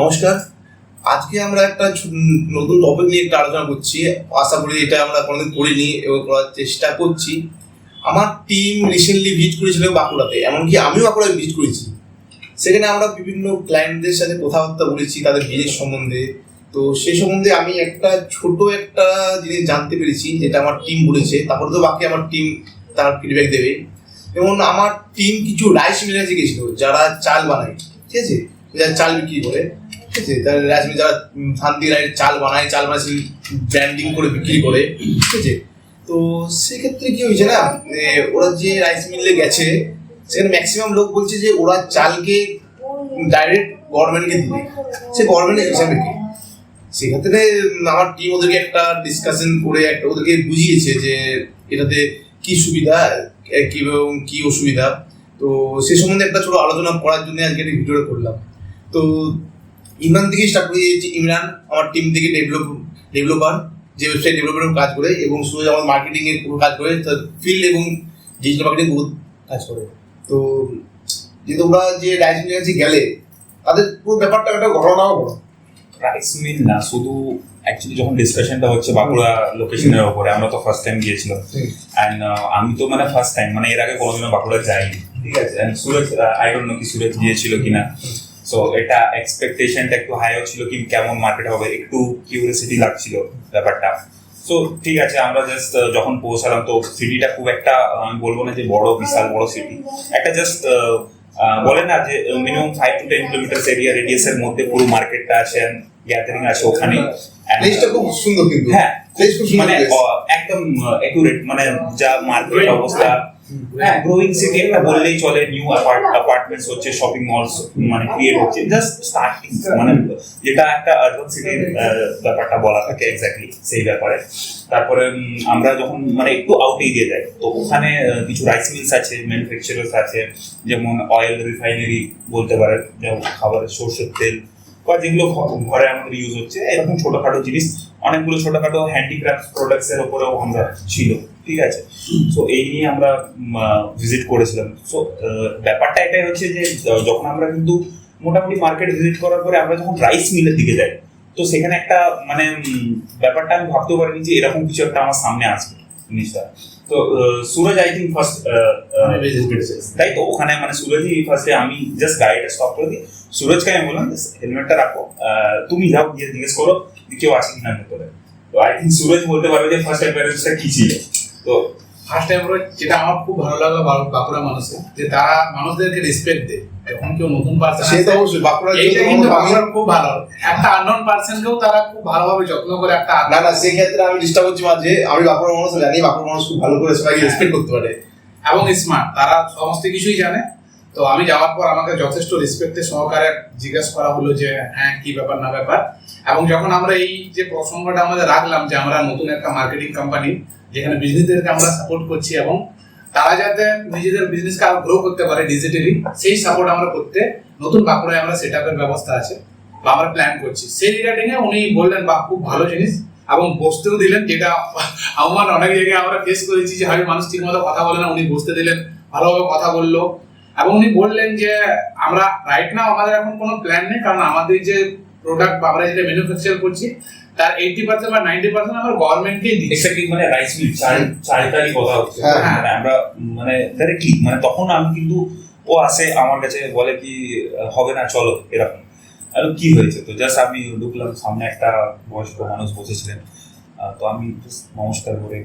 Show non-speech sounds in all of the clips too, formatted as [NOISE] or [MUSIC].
নমস্কার। আজকে আমরা একটা নতুন টপিক নিয়ে একটা আলোচনা করছি। আশা করি এটা আমরা কোনোদিন করিনি এবং করার চেষ্টা করছি। আমার টিম রিসেন্টলি ভিজিট করেছিল বাঁকুড়াতে, এমনকি আমিও বাঁকুড়ায় ভিজিট করেছি। সেখানে আমরা বিভিন্ন ক্লায়েন্টদের সাথে কথাবার্তা বলেছি, তাদের বিজনেস সম্বন্ধে। তো সেই সম্বন্ধে আমি একটা ছোট একটা জিনিস জানতে পেরেছি, যেটা আমার টিম বলেছে। তারপরে তো বাকি আমার টিম তার ফিডব্যাক দেবে। যেমন আমার টিম কিছু রাইস মিলার্সে গেছিল, যারা চাল বানায়, ঠিক আছে? যারা চাল বিক্রি করে। তারা রাইস মিল যারা দিয়ে রাইস চাল বানায় চাল বানায় ব্র্যান্ডিং করে বিক্রি করে। ঠিক আছে তো সেক্ষেত্রে কি হয়েছে না ওরা যে রাইস মিলে গেছে সেখানে ম্যাক্সিমাম লোক বলছে যে ওরা চালকে ডাইরেক্ট গভর্নমেন্টকে দিবে। সে গভর্নমেন্টের হিসাবে কি? সেক্ষেত্রে আমার টিম ওদেরকে একটা ডিসকাশন করে একটা ওদেরকে বুঝিয়েছে যে এটাতে কি সুবিধা কি এবং কি অসুবিধা। তো সে সম্বন্ধে একটা ছোট আলোচনা করার জন্য আজকে একটা ভিডিওটা করলাম। তো ইমরান থেকে স্টার্ট করে দিয়েছি। ইমরান আমার টিম থেকে ডেভেলপ ডেভেলপার যে ওয়েবসাইট ডেভেলপমেন্টের কাজ করে এবং সুরজ আমার মার্কেটিং এর পুরো কাজ করে তার ফিল্ড এবং ডিজিটাল মার্কেটিং বহুত কাজ করে। তো যে তোমরা যে রাইস মিলের কাছে গেলে তাদের পুরো ব্যাপারটা একটা ঘটনাও বলো। রাইস মিল না শুধু অ্যাকচুয়ালি যখন ডিসকাশনটা হচ্ছে বাঁকুড়া লোকেশনের ওপরে আমরা তো ফার্স্ট টাইম গিয়েছিলাম। অ্যান্ড আমি তো মানে ফার্স্ট টাইম মানে এর আগে কোনোদিনও বাঁকুড়া যাইনি। ঠিক আছে। And Suraj I don't know কি সুরজ গিয়েছিল কিনা। সো এটা এক্সপেকটেশনটা একটু হাইও ছিল কি কেমন মার্কেট হবে একটু কিউরিয়াসিটি লাগছিল ব্যাপারটা। সো ঠিক আছে আমরা জাস্ট যখন পৌঁছালাম তো সিটিটা খুব একটা আমি বলব না যে বড় বিশাল বড় সিটি একটা জাস্ট বলে না যে minimum five to ten kilometre area রেডিয়াসের মধ্যে পুরো মার্কেটটা আছে গ্যাদারিং আছে ওখানে। প্লেসটা খুব সুন্দর কিন্তু। হ্যাঁ মানে একদম একুরেট মানে যা মার্কেট অবস্থা। হ্যাঁ গ্রোয়িং সিটি একটা বললেই চলে নিউ অ্যাপার্টমেন্টস হচ্ছে শপিং মলস মানে ক্রিয়েট হচ্ছে জাস্ট স্টার্টিং মানে যেটা একটা আরবান সিটির ব্যাপারটা বলা থাকে এক্স্যাক্টলি সেই ব্যাপারে। তারপরে আমরা যখন মানে একটু আউট এরিয়া যাই তো ওখানে কিছু রাইস মিলস আছে ম্যানুফ্যাকচারার্স আছে যেমন অয়েল রিফাইনারি বলতে পারে যেমন খাবারের সর্ষের তেল বা যেগুলো ঘরে আমাদের ইউজ হচ্ছে এরকম ছোটখাটো জিনিস অনেকগুলো ছোটখাটো হ্যান্ডিক্রাফট প্রোডাক্টস এর উপরেও আমরা ছিল। ঠিক আছে? সো এই নিয়ে আমরা ভিজিট করেছিলাম। সো ব্যাপারটা এটাই হচ্ছে যে যখন আমরা কিন্তু মোটামুটি মার্কেট ভিজিট করার পরে আমরা যখন রাইস মিলের দিকে যাই তো সেখানে একটা মানে ব্যাপারটা আমি ভাবতেও পারিনি যে এরকম কিছু একটা আমার সামনে আসবে জিনিসটা। তো সুরজ আই থিঙ্ক ফার্স্ট তাই তো? ওখানে মানে সুরজই ফার্স্টে আমি জাস্ট গাড়িটা স্টপ করে দিই। সুরজকে আমি বললাম হেলমেটটা রাখো। তুমি যাও গিয়ে জিজ্ঞেস করো কেউ আছে কিনা ভেতরে। তো আই থিঙ্ক সুরজ বলতে পারবে যে ফার্স্ট অ্যাপিয়ারেন্সটা কি ছিল। তো ফার্স্ট টাইম যেটা আমার খুব ভালো লাগল বাঁকুড়া মানুষের যে তারা মানুষদেরকে রেসপেক্ট দেয়। এখন কেউ নতুন পার্সন অবশ্যই বাঁকুড়া এইটা কিন্তু বাঁকুড়ার খুব ভালো। একটা আননোন পার্সনকেও তারা খুব ভালোভাবে যত্ন করে একটা না না সেই ক্ষেত্রে আমি ডিস্টার্ব করছি মাঝে আমি বাঁকুড়া মানুষ জানি বাঁকুড়া মানুষ খুব ভালো করে সবাইকে রেসপেক্ট করতে পারে। এবং স্মার্ট তারা সমস্ত কিছুই জানে। তো আমি যাওয়ার পর আমাকে যথেষ্ট রেসপেক্টে সহকারে জিজ্ঞেস করা হলো যে হ্যাঁ কি ব্যাপার, না ব্যাপার? এবং যখন আমরা এই যে প্রসঙ্গটা আমাদের রাখলাম যে, আমরা নতুন একটা মার্কেটিং কোম্পানি যেখানে বিজনেসদেরকে আমরা সাপোর্ট করছি এবং তারা যাতে নিজেদের বিজনেসকে আরও গ্রো করতে পারে ডিজিটালি সেই সাপোর্ট আমরা করতে নতুন বাঁকুড়ায় আমরা সেট আপের ব্যবস্থা আছে বা আমরা প্ল্যান করছি। সেই রিগার্ডিং এ উনি বললেন বা খুব ভালো জিনিস। এবং বসতেও দিলেন, যেটা আমার অনেক জায়গায় আমরা ফেস করেছি যে, হয়তো মানুষ ঠিক মতো কথা বলে না। উনি বসতে দিলেন, ভালোভাবে কথা বলল। এবং উনি বললেন যে আমরা রাইট নাও আমাদের এখন কোনো প্ল্যান নেই কারণ আমাদের যে প্রোডাক্ট আমরা যেটা ম্যানুফ্যাকচার করছি তার এইটি পার্সেন্ট বা নাইনটি পার্সেন্ট আমরা গভর্নমেন্টকেই দিচ্ছি। এক্স্যাক্টলি মানে রাইস মিল চাল চালটারই কথা হচ্ছে। হ্যাঁ। মানে আমরা মানে ডাইরেক্টলি মানে তখন আমি কিন্তু ও আসে আমার কাছে বলে কি হবে না চলো এরকম। আর কি হয়েছে? তো জাস্ট আমি ঢুকলাম সামনে একটা বয়স্ক মানুষ বসেছিলেন। তো আমি নমস্কার করে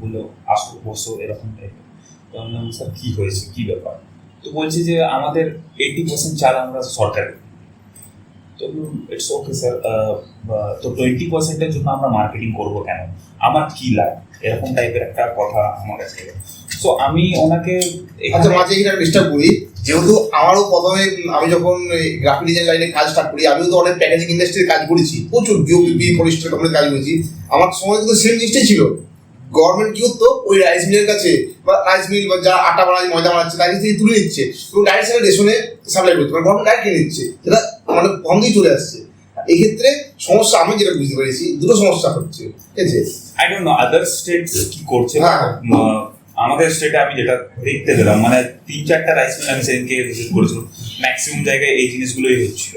বলল আসো বসো এরকম টাইপের তো আমি স্যার কি হয়েছে? কি ব্যাপার? তো বলছে যে আমাদের এইটি পার্সেন্ট চাল আমরা সরকারি তো ইটস ওকে স্যার তো টোয়েন্টি পার্সেন্টের জন্য আমরা মার্কেটিং করব কেন? আমার কি লাভ? এরকম টাইপের একটা কথা আমার কাছে সো আমি ওনাকে আচ্ছা মাঝে এখানে ডিস্টার্ব করি যেহেতু আমারও প্রথমে আমি যখন গ্রাফিক ডিজাইন লাইনে কাজ স্টার্ট করি, আমিও তো অনেক প্যাকেজিং ইন্ডাস্ট্রিতে কাজ করেছি, প্রচুর বিওপিপি ফরেস্টের কোম্পানিতে কাজ করেছি। আমার সময় কিন্তু সেম জিনিসটাই ছিল। গভর্নমেন্ট কি করতো? ওই রাইস মিলের কাছে বা রাইস মিল বা যারা আটা বানাচ্ছে ময়দা বানাচ্ছে কাছ থেকে তুলে নিচ্ছে। এবং ডাইরেক্ট সেটা রেশনে সাপ্লাই করতে। মানে গভর্নমেন্ট ডাইরেক্ট কিনে নিচ্ছে। সেটা মানে বন্ধই চলে আসছে। এই ক্ষেত্রে সমস্যা আমি যেটা বুঝতে পেরেছি দুটো সমস্যা হচ্ছে। ঠিক আছে? I don't know other states কি করছে? হ্যাঁ। আমাদের স্টেটে আমি যেটা দেখতে পেলাম মানে তিন চারটা রাইস মিল আমি সেদিনকে ভিজিট করেছিলাম। ম্যাক্সিমাম জায়গায় এই জিনিসগুলোই হচ্ছিল।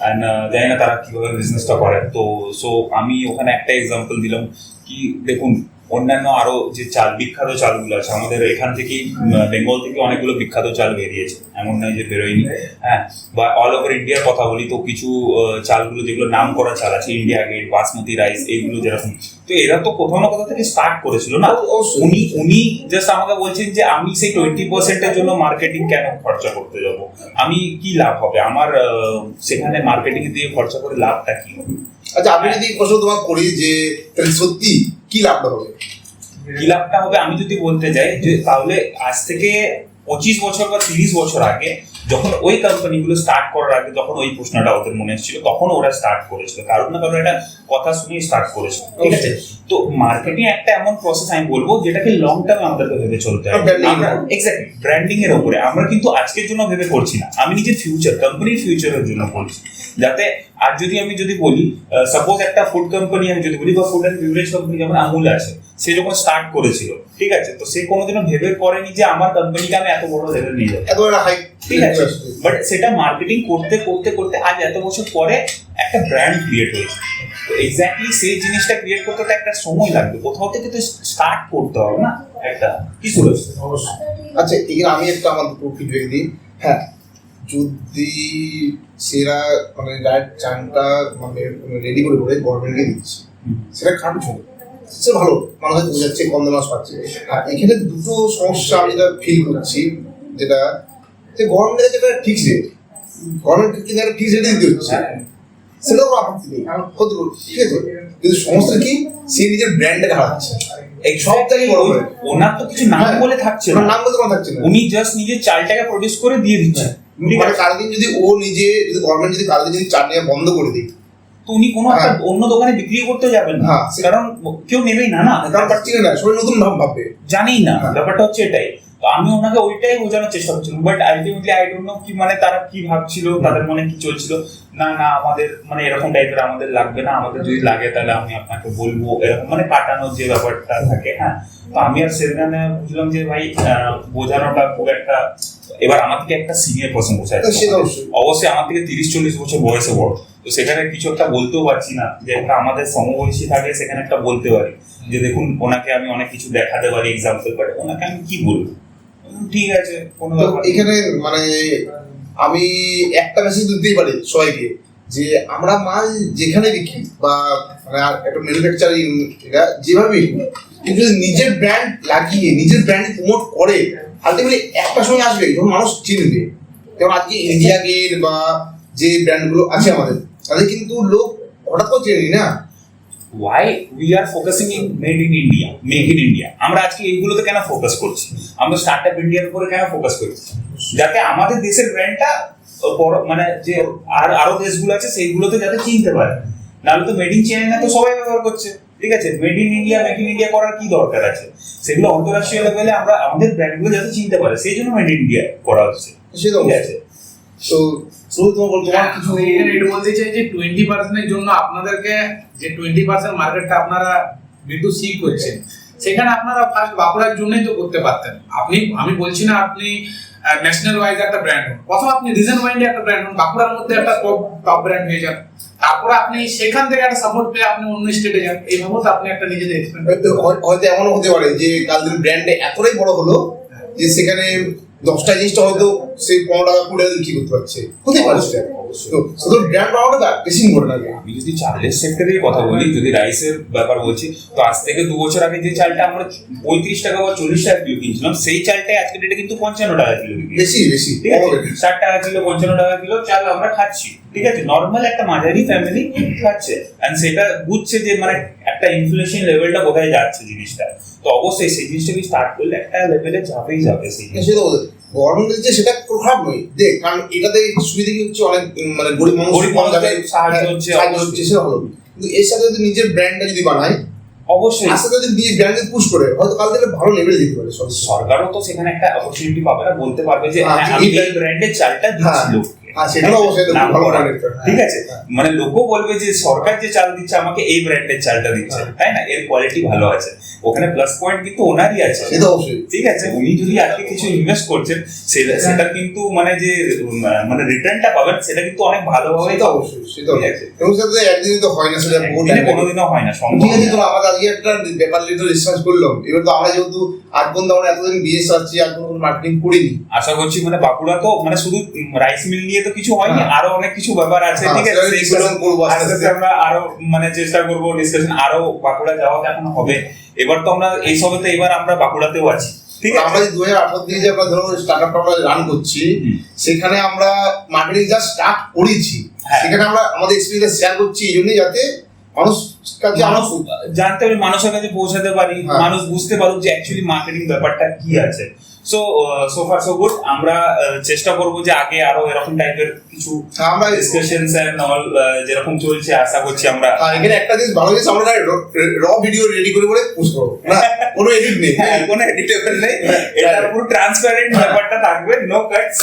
অ্যান্ড জানি না তারা কীভাবে বিজনেসটা করে। তো সো আমি ওখানে একটা এক্সাম্পল দিলাম। কি দেখুন অন্যান্য আরও যে চাল বিখ্যাত চালগুলো আছে আমাদের এখান থেকেই বেঙ্গল থেকে অনেকগুলো বিখ্যাত চাল বেরিয়েছে। এমন নয় যে বেরোয়নি। হ্যাঁ বা অল ওভার ইন্ডিয়ার কথা বলি তো কিছু চালগুলো যেগুলো নাম করা চাল আছে ইন্ডিয়া গেট বাসমতি রাইস এইগুলো যেরকম। তো এরা তো কোথাও না কোথাও থেকে স্টার্ট করেছিল না? উনি উনি জাস্ট আমাকে বলছেন যে আমি সেই টোয়েন্টি পার্সেন্টের জন্য মার্কেটিং কেন খরচা করতে যাব? আমি কি লাভ হবে? আমার সেখানে মার্কেটিং দিয়ে খরচা করে লাভটা কি হবে? আচ্ছা আমি যদি প্রশ্ন তোমাকে করি যে সত্যি কি লাভটা হবে? কি লাভটা হবে আমি যদি বলতে যাই যে তাহলে আজ থেকে পঁচিশ বছর বা তিরিশ বছর আগে যখন ওই কোম্পানিগুলো স্টার্ট করার আগে যখন ওই প্রশ্নটা ওদের মনে এসেছিল তখন ওরা স্টার্ট করেছিল। কারণ না কারণ একটা কথা শুনেই স্টার্ট করেছিল। ঠিক আছে? তো মার্কেটিং একটা এমন প্রসেস আমি বলব যেটাকে লং টার্মে আমাদেরকে ভেবে চলতে হবে। এক্স্যাক্টলি ব্র্যান্ডিং এর উপরে। আমরা কিন্তু আজকের জন্য ভেবে করছি না। আমি নিজের ফিউচার কোম্পানির ফিউচারের জন্য করছি যাতে আর যদি আমি যদি বলি সাপোজ একটা ফুড কোম্পানি আমি যদি বলি বা ফুড অ্যান্ড বিভারেজ কোম্পানি যেমন আমুল আছে সে যখন স্টার্ট করেছিল ঠিক আছে? তো সে কোনোদিনও ভেবে করেনি যে আমার কোম্পানিকে আমি এত বড় লেভেল নিয়ে যাব। এত একটা হাই ঠিক আছে? বাট সেটা মার্কেটিং করতে করতে করতে আজ এত বছর পরে একটা ব্র্যান্ড ক্রিয়েট হয়েছে। তো এক্স্যাক্টলি সেই জিনিসটা ক্রিয়েট করতে তো একটা সময় লাগবে। কোথাও থেকে তো স্টার্ট করতে হবে না? একটা কি বলছো আচ্ছা এখানে আমি একটা আমার ফিডব্যাক দিই। হ্যাঁ যদি সেরা মানে ডায়েট চানটা মানে রেডি করে করে গভর্নমেন্টকে দিচ্ছে। সেটা খারাপ ছিল সে ভালো মানুষ হয়তো বোঝাচ্ছে দামে পাচ্ছে। আর এখানে দুটো সমস্যা আমি যেটা ফিল করছি যেটা যে গভর্নমেন্টের যেটা ফিক্স রেট গভর্নমেন্ট কিন্তু একটা ফিক্স রেটে দিতে হচ্ছে। সেটাও কোনো আপত্তি নেই। পারে, ঠিক আছে? কিন্তু সমস্যা কি? সে নিজের ব্র্যান্ডটাকে হারাচ্ছে। এই সব জায়গায় বড় ওনার তো কিছু নাম হ্যাঁ। বলে থাকছে না। নাম কোনো থাকছে না। উনি জাস্ট নিজের চালটাকে প্রডিউস করে দিয়ে দিচ্ছে। ঠিক মানে কালদিন যদি ও নিজে যদি গভর্নমেন্ট যদি কালদিন যদি চাট নেওয়া বন্ধ করে দিই তো উনি কোনো একটা হ্যাঁ। অন্য দোকানে বিক্রি করতে যাবেন না। হ্যাঁ, কারণ কেউ নেবেই না না? কারণ পাচ্ছি না সবাই নতুন ভাব ভাববে। জানেই না হ্যাঁ। ব্যাপারটা হচ্ছে এটাই। তো আমি ওনাকে ওইটাই বোঝানোর চেষ্টা করছিলাম but ultimately I don't know কি মানে তারা কি ভাবছিল তাদের মনে কি চলছিল। না না আমাদের মানে এরকম টাইপের আমাদের লাগবে না আমাদের যদি লাগে তাহলে আমি আপনাকে বলব এরকম মানে কাটানোর যে ব্যাপারটা থাকে হ্যাঁ। তো আমি আর সেখানে বুঝলাম যে ভাই বোঝানোটা খুব একটা এবার আমার থেকে একটা সিনিয়র পার্সন বসে আছে। অবশ্যই। আমার থেকে তিরিশ চল্লিশ বছর বয়সে বড়। তো সেখানে কিছু একটা বলতেও পারছি না যে একটা আমাদের সমবয়সী থাকে সেখানে একটা বলতে পারি। যে দেখুন ওনাকে আমি অনেক কিছু দেখাতে পারি এক্সাম্পল বাট ওনাকে আমি কি বলব? ঠিক আছে কোনো। এখানে মানে আমি একটা মেসেজ দিতেই পারি সবাইকে যে আমরা মাল যেখানে বিক্রি বা মানে একটা ম্যানুফ্যাকচারিং যেভাবে কিন্তু যদি নিজের ব্র্যান্ড লাগিয়ে নিজের ব্র্যান্ড প্রমোট করে আলটিমেটলি একটা সময় আসবে যখন মানুষ চিনবে। যেমন আজকে ইন্ডিয়া গেট বা যে ব্র্যান্ডগুলো আছে আমাদের, তাদের কিন্তু লোক হঠাৎ করে চেনে না? Why we are focusing in made in India make in India আমরা আজকে এইগুলোতে কেন ফোকাস করছি? আমরা স্টার্ট আপ ইন্ডিয়ার উপরে কেন ফোকাস করছি? যাতে আমাদের দেশের ব্র্যান্ডটা মানে যে আর, আরও দেশগুলো আছে সেইগুলোতে যাতে চিনতে পারে। নাহলে তো মেড ইন চাইনা তো সবাই ব্যবহার করছে। ঠিক আছে? Made in India make in India করার কি দরকার আছে? সেগুলো অন্তরাষ্ট্রীয় লেভেলে আমরা আমাদের ব্র্যান্ডগুলো যাতে চিনতে পারে সেই জন্য মেড ইন ইন্ডিয়া করা হচ্ছে। ঠিক আছে? তো শুধু তোমার তোমার কিছু এটা বলতে চাই যে টোয়েন্টি পার্সেন্টের জন্য আপনাদেরকে যে টোয়েন্টি পার্সেন্ট মার্কেটটা আপনারা বিটু সি করছেন সেখানে আপনারা ফার্স্ট বাঁকুড়ার জন্যই তো করতে পারতেন। আপনি আমি বলছি না আপনি ন্যাশনাল ওয়াইজ একটা ব্র্যান্ড হন। প্রথম আপনি রিজন ওয়াইন্ডে একটা ব্র্যান্ড হন বাঁকুড়ার মধ্যে একটা টপ টপ ব্র্যান্ড হয়ে যান। তারপরে আপনি সেখান থেকে একটা সাপোর্ট পেয়ে আপনি অন্য স্টেটে যান। এইভাবে তো আপনি একটা নিজেদের এক্সপেন্ড হয়তো হয়তো এমনও হতে পারে যে কালদের ব্র্যান্ডে এতটাই বড় হলো যে সেখানে দশটা জিনিসটা হয়তো সেই পনেরো টাকা কুড়ি টাকা বিক্রি করতে পারছে? হতে পারে শুধু ব্র্যান্ড বাড়ানোটা বেশি ইম্পর্টেন্ট আমি যদি চালের সেক্টরের কথা বলি যদি রাইসের ব্যাপার বলছি তো আজ থেকে দু বছর আগে যে চালটা আমরা পঁয়ত্রিশ টাকা বা চল্লিশ টাকা কিলো কিনছিলাম সেই চালটাই আজকে ডেটে কিন্তু পঞ্চান্ন টাকা কিলো বেশি বেশি ঠিক আছে? ষাট টাকা কিলো পঞ্চান্ন টাকা কিলো চাল আমরা খাচ্ছি। ঠিক আছে? নর্মাল একটা মাঝারি ফ্যামিলি খাচ্ছে। সেটা বুঝছে যে মানে একটা ইনফ্লেশন লেভেলটা কোথায় যাচ্ছে জিনিসটা। তো অবশ্যই সেই জিনিসটাকে স্টার্ট করলে একটা লেভেলে যাবেই যাবে সেই জিনিসটা। গভর্নমেন্ট দিচ্ছে সেটা খারাপ নয়। দেখ কারণ এটাতে সুবিধা কি হচ্ছে? অনেক মানে গরিব মানুষ গরিব মানুষদের সাহায্য হ্যাঁ, হচ্ছে, সাহায্য হচ্ছে সেটা হলো কিন্তু এর সাথে যদি নিজের ব্র্যান্ডটা যদি বানায় অবশ্যই। আস্তে যদি নিজের ব্র্যান্ডে পুশ করে হয়তো কাল থেকে ভালো লেভেলে দিতে পারে সরকারও তো সেখানে একটা অপরচুনিটি পাবে না বলতে পারবে যে হ্যাঁ, হ্যাঁ, আমি এই ব্র্যান্ডের চালটা দিচ্ছি। লোককে। হ্যাঁ, একটা। ঠিক আছে? মানে লোকও বলবে যে সরকার যে চাল দিচ্ছে আমাকে এই ব্র্যান্ডের চালটা দিচ্ছে। হ্যাঁ। তাই না? এর কোয়ালিটি ভালো আছে। ওখানে প্লাস পয়েন্ট কিন্তু ওনারই আছে। ঠিক আছে? উনি যদি আজকে কিছু ইনভেস্ট করছেন সেটা সেটা কিন্তু মানে যে মানে রিটার্নটা পাবেন সেটা কিন্তু অনেক ভালোভাবে তো অবশ্যই। এবং সাথে একদিনই তো হয় না সেটা। কোনোদিনও হয় না ঠিক আছে তো আমাদের আজকে একটা ব্যাপার নিয়ে রিসার্চ করলাম। এবার তো আমরা যেহেতু আজ পর্যন্ত আমরা এতদিন বিএস আছি আর কোনো মার্কেটিং করিনি। আশা করছি মানে বাঁকুড়া তো মানে শুধু রাইস মিল নিয়ে তো কিছু হয়নি হ্যাঁ। আরও অনেক কিছু ব্যাপার আছে হ্যাঁ, ঠিক আছে আস্তে আস্তে। আমরা আরও মানে চেষ্টা করব ডিসকাশন আরও বাঁকুড়া যাওয়া এখনও হবে এবার তো আমরা এই সবে তো এবার আমরা বাঁকুড়াতেও আছি ঠিক আছে আমরা দু হাজার আঠারো থেকে যে আমরা ধরো স্টার্টআপটা আমরা রান করছি সেখানে আমরা মার্কেটিং যা স্টার্ট করেছি হ্যাঁ। সেখানে আমরা আমাদের এক্সপিরিয়েন্স শেয়ার করছি এই জন্যই যাতে মানুষ জানতে পারি মানুষের কাছে পৌঁছাতে পারি। মানুষ বুঝতে পারুক যে অ্যাকচুয়ালি মার্কেটিং ব্যাপারটা কি আছে so so far so good আমরা চেষ্টা করব যে আগে আরও এরকম টাইপের কিছু হ্যাঁ, আমরা ডিসকাশনস এন্ড অল যেরকম চলছে আশা করছি আমরা। হ্যাঁ, এখানে একটা জিনিস ভালো জিনিস আমরা র ভিডিও রেডি করে পোস্ট করব। না কোনো এডিট নেই। [LAUGHS] হ্যাঁ, কোনো এডিটেবল নেই। [LAUGHS] এটা পুরো ট্রান্সপারেন্ট ব্যাপারটা থাকবে নো কাটস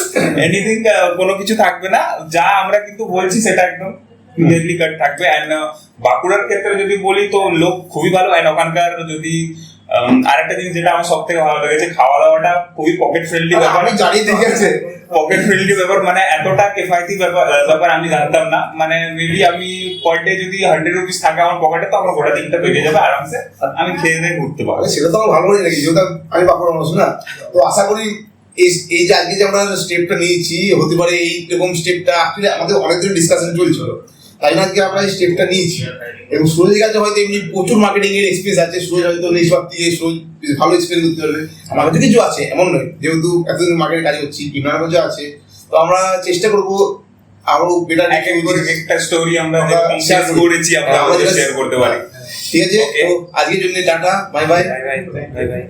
এনিথিং কোনো কিছু থাকবে না। যা আমরা কিন্তু বলছি সেটা একদম ক্লিয়ারলি কাট থাকবে। এন্ড বাঁকুড়ার ক্ষেত্রে যদি বলি তো লোক খুবই ভালো। এন্ড ওখানকার যদি আরেকটা জিনিস যেটা আমার সব থেকে ভালো লেগেছে খাওয়া দাওয়াটা খুবই পকেট ফ্রেন্ডলি ব্যাপার। আমি জানি আছে পকেট ফ্রেন্ডলি ব্যাপার মানে এতটা কেফাইতি ব্যাপার ব্যাপার আমি জানতাম না। মানে মেবি আমি পার ডে যদি হান্ড্রেড রুপিস থাকে আমার পকেটে তো আমার গোটা দিনটা পেয়ে যাবে আরামসে। আমি খেয়ে দিয়ে ঘুরতে পারব। সেটা তো আমার ভালো লাগে যেহেতু আমি বাঁকুড়া মানুষ না। তো আশা করি এই এই যে আজকে যে আমরা স্টেপটা নিয়েছি হতে পারে এই এরকম স্টেপটা আসলে আমাদের অনেক দিন ডিসকাশন চলছিল। তাই না আজকে আমরা এই স্টেপটা নিয়েছি এবং সুরজের কাছে হয়তো এমনি প্রচুর মার্কেটিং এর এক্সপিরিয়েন্স আছে। সুরজ হয়তো এই সব দিয়ে সুরজ ভালো এক্সপিরিয়েন্স করতে পারবে। আমার কাছে কিছু আছে এমন নয়। যেহেতু এতদিন মার্কেটে কাজ করছি কিনার কাছে আছে। তো আমরা চেষ্টা করব আরও বেটার এক এক করে একটা স্টোরি আমরা শেয়ার করেছি আমরা হ্যাঁ, আমাদের শেয়ার করতে পারি। ঠিক আছে. আজকের জন্য tata bye bye bye bye bye bye